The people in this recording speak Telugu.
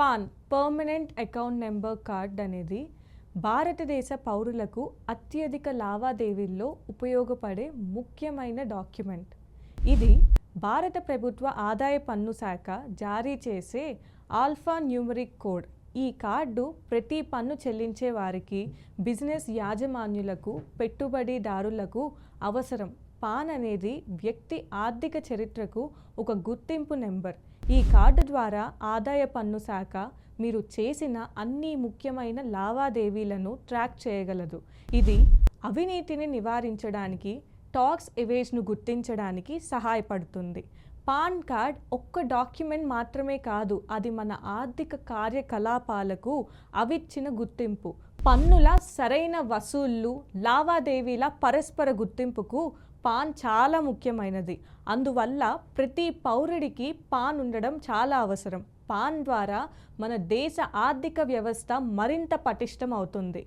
PAN permanent account number card అనేది భారతదేశ పౌరులకు అత్యధిక లావాదేవీల్లో ఉపయోగపడే ముఖ్యమైన డాక్యుమెంట్. ఇది భారత ప్రభుత్వ ఆదాయ పన్ను శాఖ జారీ చేసే ఆల్ఫా న్యూమరిక్ కోడ్. ఈ కార్డు ప్రతి పన్ను చెల్లించే వారికి బిజినెస్ యాజమాన్యులకు పెట్టుబడిదారులకు అవసరం. పాన్ అనేది వ్యక్తి ఆర్థిక చరిత్రకు ఒక గుర్తింపు నెంబర్. ఈ కార్డు ద్వారా ఆదాయ పన్ను శాఖ మీరు చేసిన అన్ని ముఖ్యమైన లావాదేవీలను ట్రాక్ చేయగలదు. ఇది అవినీతిని నివారించడానికి టాక్స్ ఎవేజ్ను గుర్తించడానికి సహాయపడుతుంది. పాన్ కార్డ్ ఒక్క డాక్యుమెంట్ మాత్రమే కాదు అది మన ఆర్థిక కార్యకలాపాలకు అవిచ్చిన గుర్తింపు. పన్నుల సరైన వసూళ్ళు లావాదేవీల పరస్పర గుర్తింపుకు పాన్ చాలా ముఖ్యమైనది. అందువల్ల ప్రతి పౌరుడికి పాన్ ఉండడం చాలా అవసరం. పాన్ ద్వారా మన దేశ ఆర్థిక వ్యవస్థ మరింత పటిష్టం అవుతుంది